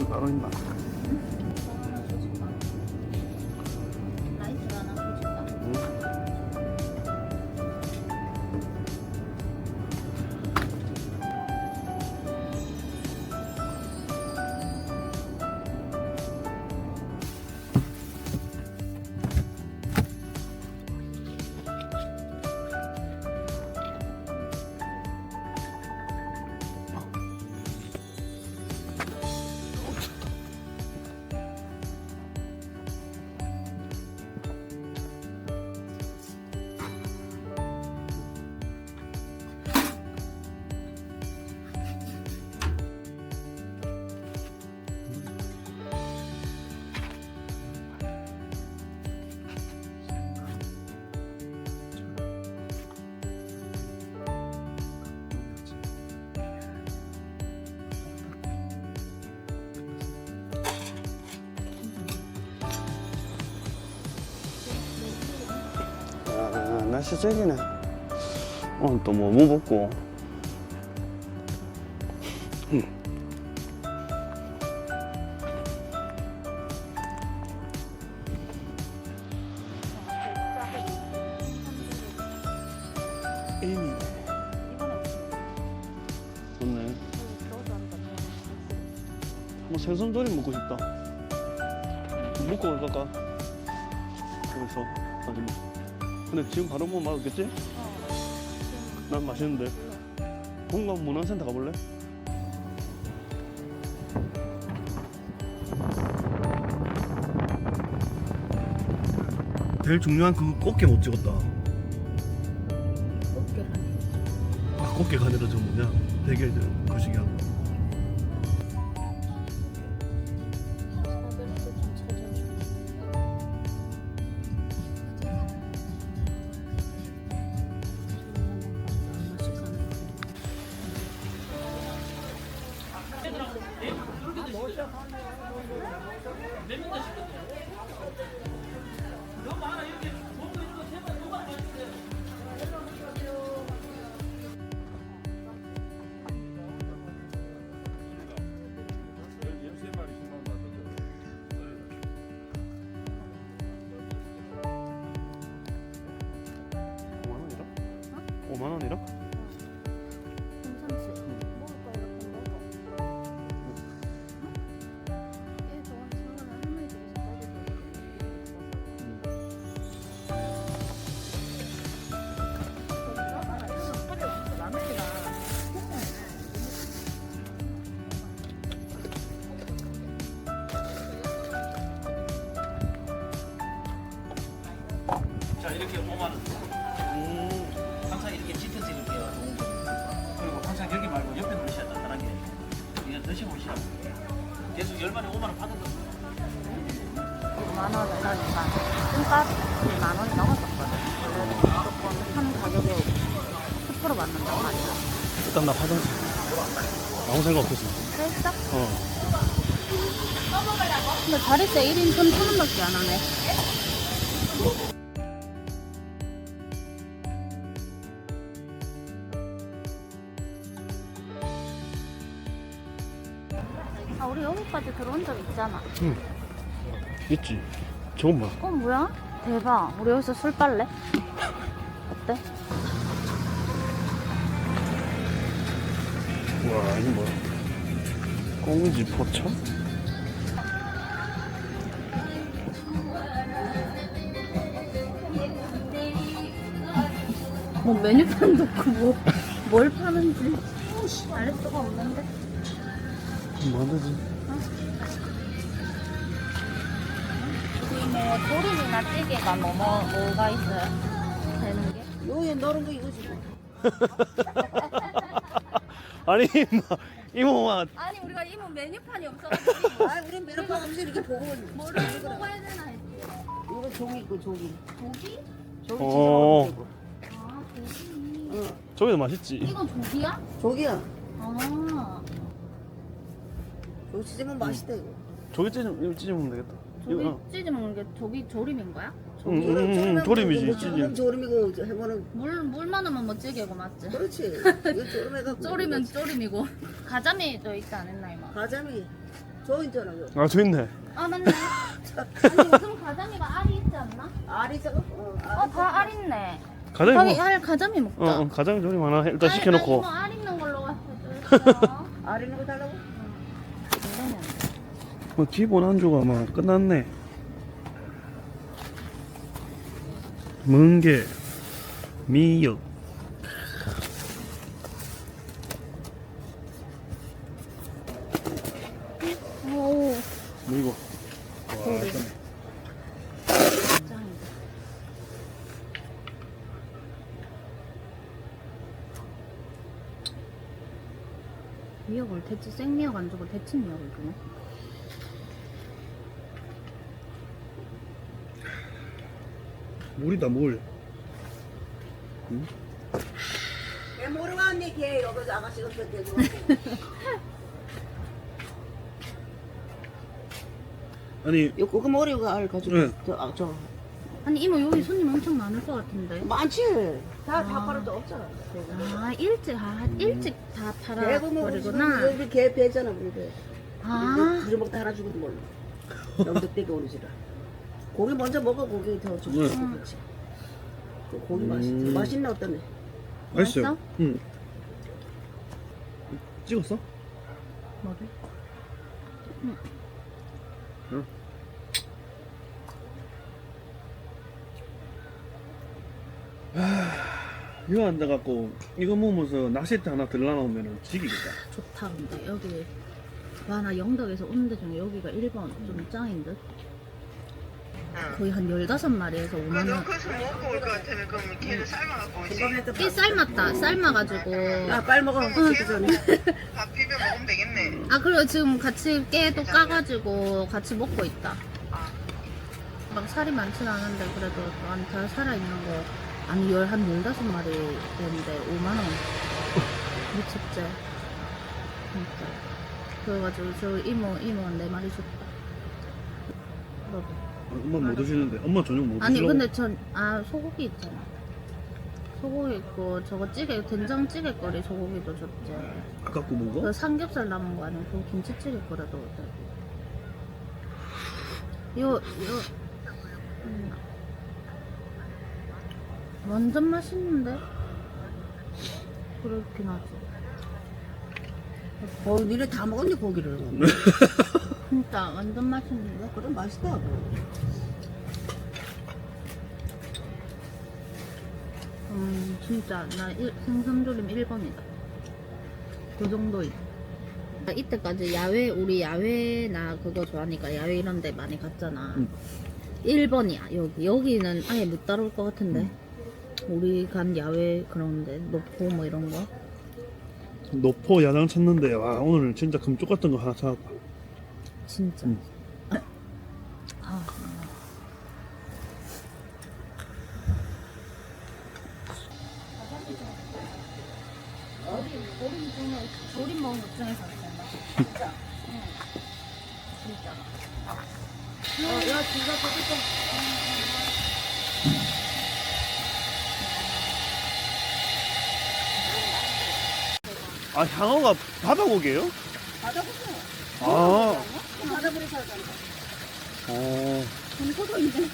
영도 날씨 쨍이네. 오늘 또뭐 먹고. 에이미네. 좋네. 뭐 생선조림 먹고 싶다. 먹고 갈까? 거기서 나중에. 근데 지금 바로 먹으면 맛없겠지? 난 맛있는데. 본관 문화센터 가볼래? 제일 중요한 그 꽃게 못 찍었다. 아, 꽃게가 아니라 저 뭐냐? 되게 저 거시기한 거. 자 이렇게 5만 원. 음, 항상 이렇게 짙은 드릴게요. 그리고 항상 여기 말고 옆에 놓으셔야 간단하게. 이거 드셔보시라고. 계속 열만에 5만 원 받은 거. 만 원을 넣으니까 콩값이 만 원 이 넘었었거든. 원래는 무조건 한 가격에 10% 받는단 말이야. 일단 나 화장실. 아무 생각 없었어. 그랬어? 어. 근데 자릿세 1인 1,000원밖에 안 하네. 아, 우리 여기까지 들어온 적 있잖아. 응. 있지. 저건 뭐야? 어, 뭐야? 대박. 우리 여기서 술 빨래? 어때? 와, 이거 뭐야? 꽁지 포천? 뭐 메뉴판도 없고 뭐, 뭘 파는지 알 수가 없는데. 뭐 하지? 여기 뭐 조림이나 찌개가 뭐, 뭐 뭐가 있어요? 되는 게? 요에 넣은 거 이거지. 아니, 이모, 이모가 아니 우리가 이모 메뉴판이 없어가지고 아, 우린 메로파 없이 이렇게 보고 뭐를 먹어야 되나 했지. 이거 종이 있고 종이. 조기? 종이 어. 찢어. 아 조기. 응. 저기도 맛있지. 이건 조기야? 조기야. 아 찢으면 맛있다 이거. 저기 찢으면, 이거 찢으면 되겠다. 조기 이거, 어. 찌지 먹는 게 조기 조림인 거야? 응, 응, 응, 응, 조림이지, 뭐 찌짐. 조림 조림이고 저 해보는 물, 물 많으면 뭐 찌개고 맞지? 그렇지. 이거 조림해갖고. 쪼리면 쪼림이고 가자미도 있지 않았나 이모? 가자미. 저 있잖아 요 아저 있네 아 맞네. 아니 무슨 가자미가 알이 있지 않나? 알이 있어 어, 알어다 알 있네. 가자미 자기 뭐 알 가자미 먹자. 어, 어 가자미 조림 하나 일단 알- 시켜놓고 아니, 뭐알 있는 걸로 해줘요. 알 있는 거 달라고? 뭐 기본 안주가 막 끝났네. 멍게 미역 오. 뭐 이거 짱이다. 미역을 대체 생미역 안 주고 데친 미역을 주네. 물이다 물걔 모르겠니 걔 여기 아가씨가 그때 아니 요 그거 머리가 알 가지고 네. 저, 아, 저 아니 이모 여기 손님 엄청 많을 것 같은데. 많지 다 다 아. 팔아도 없잖아 아 일찍 아 일찍 다 팔아 대구 먹으리 버리구나. 여기 걔 배잖아 우리 아 그래 먹다 하나 주고도 몰라 영덕대게 오르지라 고기 먼저 먹어 고기 더 좋지 음. 그렇지 그 고기 음. 맛있지 맛있네 어떠네 맛있어요 맛있어? 응 찍었어? 뭐를? 이거 앉아갖고 이거 먹으면서 낚싯대 하나 들러나오면 지기겠다. 좋다. 근데 여기 와 나 영덕에서 온데 중에 여기가 1번 좀 짱인 듯? 거의 한 15마리에서 5만원 넣고서 먹고 올 것 같으면 그럼 걔를 삶아갖고 오지. 이 삶았다. 삶아가지고. 야 빨리 먹어 그 전에. 밥 비벼 먹으면 되겠네. 아 그리고 지금 같이 깨도 까가지고 같이 먹고 있다. 막 살이 많진 않은데 그래도 다 살아있는 거 아니 열, 한 15마리 되는데 5만 원. 미쳤지. 진짜 그래가지고 저 이모 이모 네 마리 줬다. 엄마 못 드시는데. 엄마 저녁 못 아니 드시려고. 근데 전 아 소고기 있잖아. 소고기 있고 저거 찌개 된장찌개 거리 소고기도 줬지. 아깝고 먹어? 그 삼겹살 남은 거 아니고 그 김치찌개 거라도 이거 이거 음. 완전 맛있는데? 그렇긴 하지. 어 니네 다 먹었니 고기를? 진짜 완전 맛있는데? 그럼 맛있다 음 진짜 나 일, 생선조림 1번이다. 그 정도인. 이때까지 야외 우리 야외 나 그거 좋아하니까 야외 이런 데 많이 갔잖아. 응. 1번이야 여기. 여기는 아예 못 따라올 것 같은데 우리 간 야외 그런데 노포 뭐 이런 거 노포 야장 찾는데 와 오늘 진짜 금쪽 같은 거 하나 찾았다 진짜 응. 아, 조림 중에 조림 먹은 것 중에서 진짜 응. 진짜 어 야 진짜 맛있다 아 향어가 바다고기예요? 바다보세요. 아. 바다보리 살잖아 어. 금고도 있네